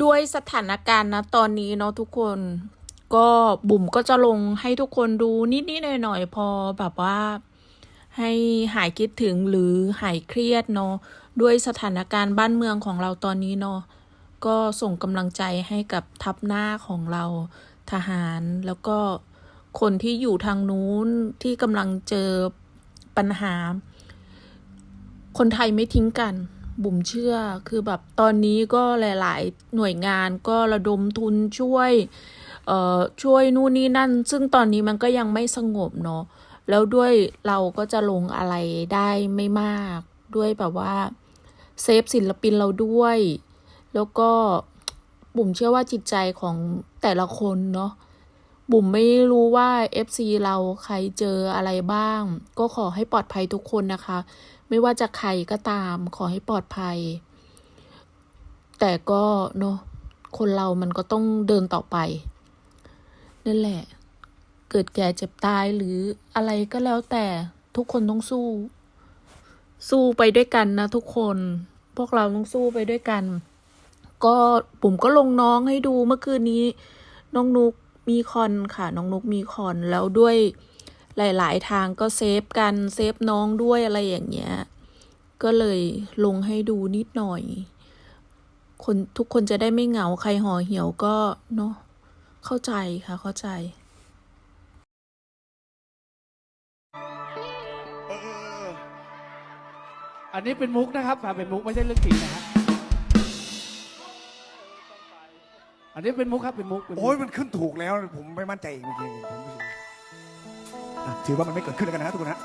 ด้วยสถานการณ์นะตอนนี้เนาะทุกคน ก็บุ๋มก็จะลงให้ทุกคนดูนิดๆหน่อยๆพอแบบว่า ให้หายคิดถึงหรือหายเครียดเนาะด้วยสถานการณ์บ้านเมืองของเราตอนนี้เนาะก็ส่งกำลังใจให้กับทัพหน้าของเราทหารแล้วก็คนที่อยู่ทางนู้นที่กำลังเจอปัญหา คนไทยไม่ทิ้งกัน บุ๋มเชื่อคือแบบตอนนี้ก็หลาย ๆ หน่วยงานก็ระดมทุนช่วยเอ่อช่วยนู่นนี่นั่น ซึ่งตอนนี้มันก็ยังไม่สงบเนาะแล้วด้วยเราก็จะลงอะไรได้ไม่มากด้วยแบบว่าเซฟศิลปินเราด้วย แล้วก็บุ๋มเชื่อว่าจิตใจของแต่ละคนเนาะบุ๋มไม่รู้ว่า FC เราใครเจออะไรบ้าง ก็ขอให้ปลอดภัยทุกคนนะคะ ไม่ว่าจะใครก็ตามขอให้ปลอดภัย แต่ก็เนาะคนเรามันก็ต้องเดินต่อไป นั่นแหละ เกิดแก่เจ็บตายหรืออะไรก็แล้วแต่ทุกคนต้องสู้ สู้ไปด้วยกันนะทุกคน พวกเราต้องสู้ไปด้วยกัน ก็ปุ่มก็ลงน้องให้ดูเมื่อคืนนี้ น้องนุกมีคอนค่ะ น้องนุกมีคอนแล้วด้วย หลายๆ ทางก็เซฟกันเซฟน้องด้วยอะไรอย่างเงี้ย ก็เลยลงให้ดูนิดหน่อย คนทุกคนจะได้ไม่เหงาใครห่อเหี่ยวก็เนาะเข้าใจค่ะเข้าใจเอออันนี้เป็นมุกนะครับอ่าเป็นมุกไม่ใช่เรื่องจริงนะฮะอันนี้เป็นมุกครับเป็นมุกเป็นมุก โอ้ยมันขึ้นถูกแล้ว ผมไม่มั่นใจอีกจริงๆผมไม่รู้ อะถือว่ามันไม่เกิดขึ้นแล้วกันนะทุกคนนะ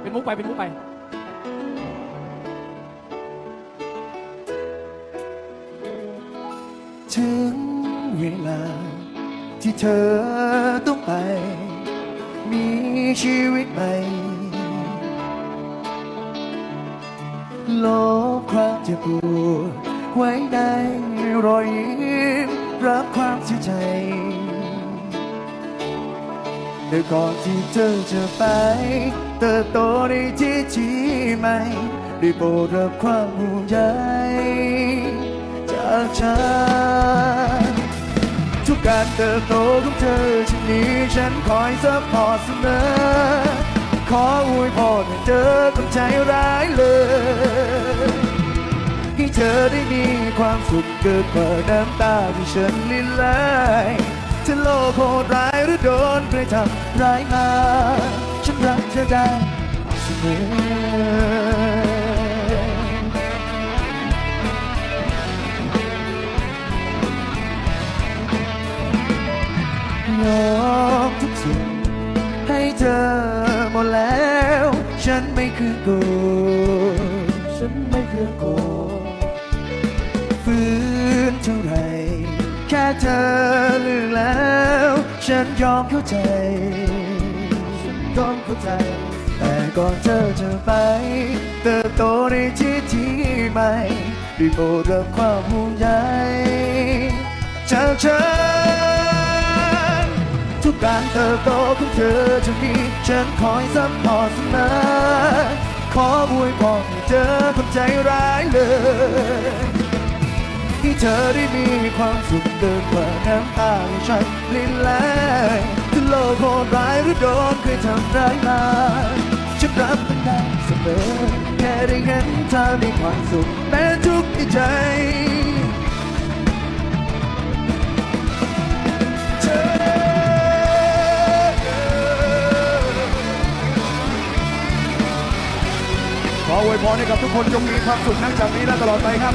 เป็นมุกไปเป็นมุกไป ถึงเวลา ที่เธอต้องไป มีชีวิตใหม่ ลบความเจ็บปวดไว้ในรอยยิ้ม รับความเสียใจเดี๋ยก่อนที่เธอจะไปเติบโตในที่ที่ใหม่ได้โปรดรับความห่วงใยจากฉันทุกการเติบโตของเธอฉันนี้ฉันคอยซัพพอร์ตเสมอขออวยพรให้เธอต้องใจร้ายเลย อได้มีความสุขเกินกว่าน้ำตาที่ฉันลินไหลถ้าโลกโหดร้ายหรือโดนใครทำร้ายมา ฉันรักเธอได้เสมอยกทุกสิ่งให้เธอหมดแล้ว ฉันไม่คือโกฉันไม่คือโก เท่าไรแค่เธอเลือกแล้ว ฉันยอมเข้าใจยอมเข้าใจ แต่ก่อนเธอจะไป เติบโตในที่ที่ใหม่ได้โปรดรับความห่วงใยจากฉันทุกการเติบโตของเธอจะมีฉันคอยซัพพอร์ตเสมอขออวยพรให้เธอคนใจร้ายเลย เธอได้มีความสุขเกินกว่าน้ำตาที่ฉันลินไหลถ้าโลกโหดร้ายหรือโดนเคยทำร้ายมาฉันรับมันได้เสมอแค่ได้เห็นเธอมีความสุขแม้ทุกข์ในใจเธอขออวยพรให้กับทุกคนจงมีความสุขนักจากนี้และตลอดไปครับ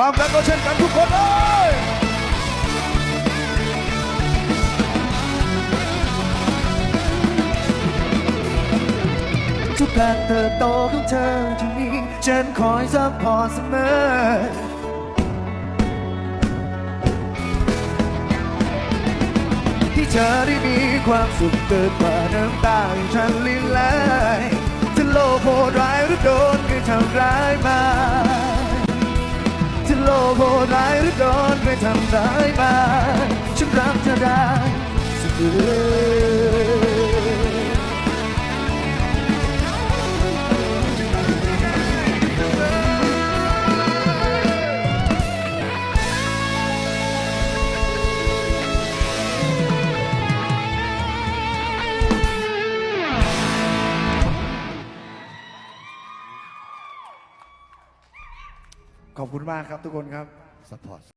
ความรักก็เช่นกันทุกคนเลยทุกการเติบโตของเธอจะมีฉันคอยซัพพอร์ตเสมอ ที่เธอได้มีความสุขเกินกว่าน้ำตางฉันลินไหลถ้าโลกโหดร้ายหรือโดนใครทำร้ายมา โลกโหดร้ายหรือโดนไปทำร้ายมาฉันรักเธอได้เสมอ ขอบคุณมากครับทุกคนครับซัพพอร์ต